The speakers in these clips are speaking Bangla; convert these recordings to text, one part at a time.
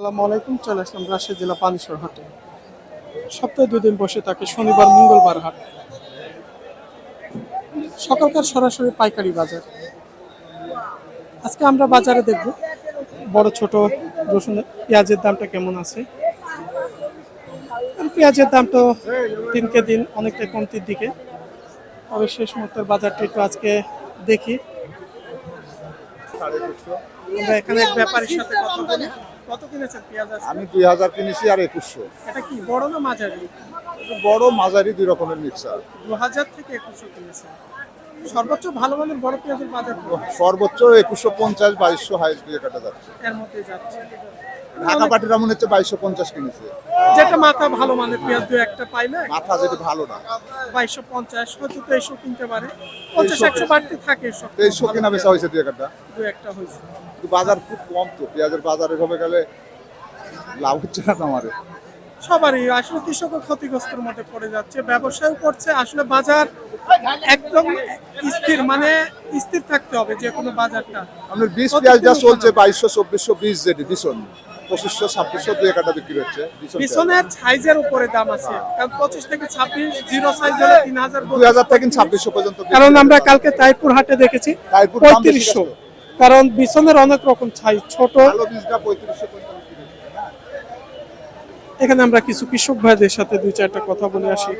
আসসালামু আলাইকুম, চলে আসলাম রাজশাহী জেলা পানিশ্বর হাটে। সপ্তাহে দুদিন বসে থাকে শনিবার, মঙ্গলবার হাট। সকালকার সরাসরি পাইকারি বাজার। আজকে আমরা বাজারে দেখব বড় ছোট রসুন, পেঁয়াজের দামটা কেমন আছে। পেঁয়াজের দাম তো দিনকে দিন অনেকটাই কমতির দিকে। তবে শেষ মুহূর্তের বাজারটা একটু আজকে দেখি। আমরা এখানে ব্যাপারীর সাথে কথা বলি। কত কিনেছেন পেঁয়াজ আমি দুই হাজার কিনেছি আর একুশশো। এটা কি বড় না মাঝারি? বড় মাঝারি দুই রকমের মিক্সার। দু হাজার থেকে একুশশো কিনেছেন। সর্বোচ্চ ভালো মানের বড় পেঁয়াজের বাজার সর্বোচ্চ একুশশো পঞ্চাশ বাইশশো হাইস দিয়ে কাটা যাচ্ছে। এর মধ্যে যাচ্ছে। ঢাকা পাটিরা মনে হচ্ছে বাইশশো পঞ্চাশ কিনেছে। যেটা মাথা ভালো মানের পেঁয়াজ দু একটা পাইলে? মাথা যেটা ভালো না। বাইশশো পঞ্চাশ হয়তো তেইশশো কিনতে পারে। পঞ্চাশ একশো বাড়তে থাকে তেইশশো কেনা বেচা হয়েছে দুই কাটা দু একটা হয়েছে। কিন্তু বাজার খুব কম তো পেঁয়াজের বাজার এভাবে গেলে লাভ হচ্ছে না তো সবারই আসলে কৃষকও ক্ষতিগ্রস্তের মধ্যে পড়ে যাচ্ছে ব্যবসায় করছে আসলে বাজার একদম স্থির মানে স্থির থাকতে হবে যে কোনো বাজারটা। আপনার বিশ পেঁয়াজ যা চলছে বাইশশো চব্বিশশো বিশ যেটি ভীষণ। পঁচিশশো ছাব্বিশশো দুই কাটা বিক্রি হচ্ছে পিছনের সাইজের উপরে দাম আছে কারণ পঁচিশ থেকে ছাব্বিশ জিরো সাইজ হলে তিন হাজার দুই হাজার থেকে ছাব্বিশশো পর্যন্ত কারণ আমরা কালকে তাইপুর হাটে দেখেছি তাইপুর পঁয়ত্রিশশো? কারণ বিছনের অনেক রকম সাইজ ছোট। এখানে আমরা কিছু কৃষক ভাইদের সাথে দুই চারটা কথা বলে আসি।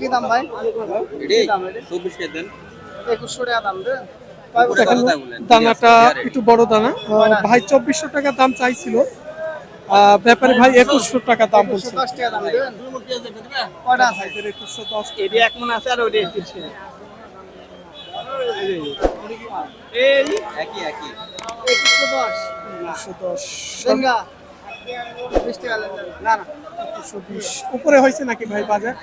কি দাম ভাই? চব্বিশ কে দেন। একুশশো টাকা দাম রে। দেখেন দানাটা একটু বড় দানা। ভাই চব্বিশশো টাকা দাম চাইছিল। আহ, ব্যাপারে ভাই একুশশো টাকা দাম বলছে। দশ একুশশো এক মন আছে আর একই একই দশ দশ না না বিশ উপরে হয়েছে নাকি ভাই বাজার?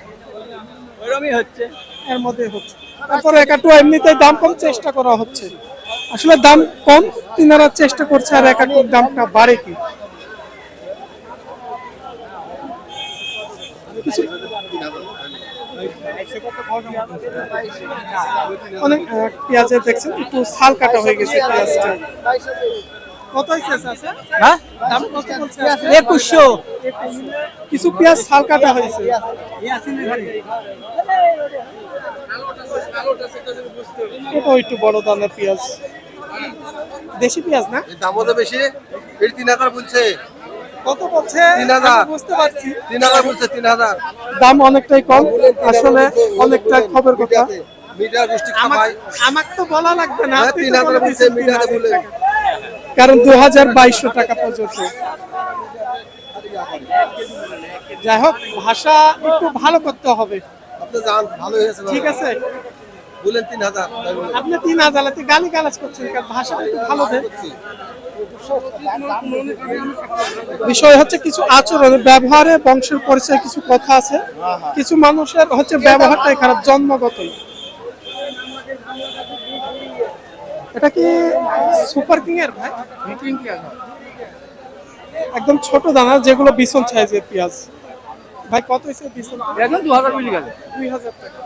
ওইরকমই হচ্ছে। এর মধ্যে হচ্ছে। তারপরে একাটু এমনিতে দাম কম চেষ্টা করা হচ্ছে। আসলে দাম কম তিনারা চেষ্টা করছে আর একাটুর দামটা বাড়ে কি? কিছু- অনেক পেঁয়াজের দেখছেন একটু ছাল কাটা হয়ে গেছে পেঁয়াজটা। কত হয়েছে চাচা? দাম কত বলছে? একুশশো। কিছু পেঁয়াজ ছাল কাটা হয়েছে। একটু বড় দানের পেঁয়াজ। দেশি পেঁয়াজ না? দামও তো বেশি এর তিন হাজার বলছে। কত বলছে? তিন হাজার। বুঝতে পারছি। তিন হাজার বলছে তিন হাজার। দাম অনেকটাই কম। আসলে অনেকটাই খবর কথা। আমার তো বলা লাগবে না। হ্যাঁ, তিন হাজার বলছে, মিডিয়াতে বলে। কারণ দু হাজার বাইশশো টাকা পর্যন্ত। যাই হোক ভাষা একটু ভালো করতে হবে। আপনি যান ভালো হয়েছে ঠিক আছে। বলেন তিন হাজার। আপনি তিন আদালতে গালি গালাজ করছেন কারণ ভাষাটা একটু ভালো দেন। বিষয় হচ্ছে কিছু আচরণে ব্যবহারে বংশের পরিচয় কিছু কথা আছে। কিছু মানুষের হচ্ছে ব্যবহারটাই খারাপ জন্মগতই। এটা কি সুপার কিং এর ভাই? একদম ছোট দানা যেগুলো বিছন সাইজের পেঁয়াজ। ভাই কত হয়েছে বিছন এখন দু হাজার মিলি গেল। দুই হাজার টাকা।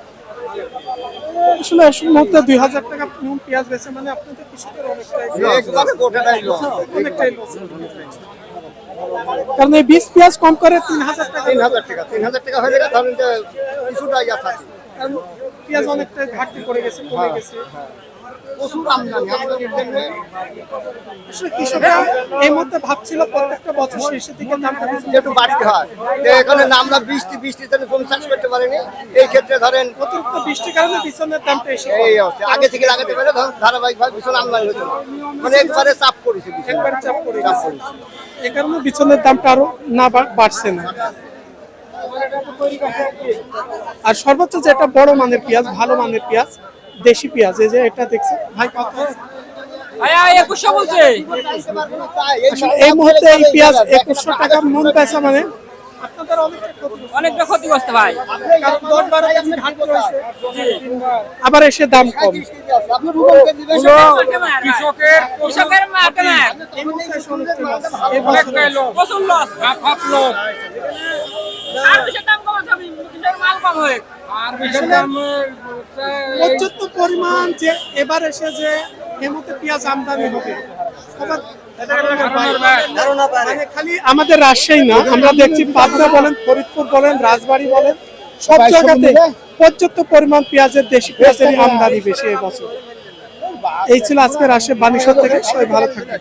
আসলে আসলে মুহূর্তে দুই হাজার টাকা নুন পেঁয়াজ বেছে মানে আপনাদের কৃষকের অনেকটাই। অনেকটাই loss। কারণ এই বিশ পেঁয়াজ কম করে তিন হাজার টাকা। তিন হাজার টাকা তিন হাজার টাকা হয়ে গেলে ধরেন কিছুটা ইয়া থাকে। কারণ পেঁয়াজ অনেকটাই ঘাটতি পড়ে গেছে কমে গেছে। প্রচুর আমদানি আমদানির জন্য আসলে কৃষকরা এই মুহূর্তে ভাবছিল প্রত্যেকটা বছর শেষের দিকে দামটা একটু বাড়তি হয় যে এখানে আমরা বৃষ্টি বৃষ্টিতে জমি চাষ করতে পারিনি। এই ক্ষেত্রে ধরেন অতিরিক্ত বৃষ্টির কারণে বিছনের দামটা এসে এই অবস্থা। আগে থেকে লাগাতে পারে ধারাবাহিকভাবে ভীষণ আমদানি হতো। মানে একবারে চাপ করেছে ভীষণ। একবার চাপ পড়ে গেছে কারণে বিছনের দামটা আরও না বাড়ছে না। আর সর্বোচ্চ যেটা বড় মানের পেঁয়াজ ভালো মানের পেঁয়াজ দেশি পেঁয়াজ এই যে এটা দেখছে ভাই কত? একুশশো বলছে। আসলে এই মুহূর্তে এই পেঁয়াজ একুশশো টাকা মন পেঁচা মানে অনেকটা ক্ষতিগ্রস্ত ভাই। আবার এসে দাম কম। আর দাম কম পর্যাপ্ত পরিমাণ যে এবার এসে যে মুহূর্তে পেঁয়াজ আমদানি হবে। মানে খালি আমাদের রাজশাহী না আমরা দেখছি পাবনা বলেন ফরিদপুর বলেন রাজবাড়ী বলেন সব জায়গাতে পর্যাপ্ত পরিমাণ পেঁয়াজের দেশি পেঁয়াজের আমদানি বেশি এবছর এই ছিল আজকে রাজশাহী বানিশ্বর থেকে সবাই ভালো থাকবেন।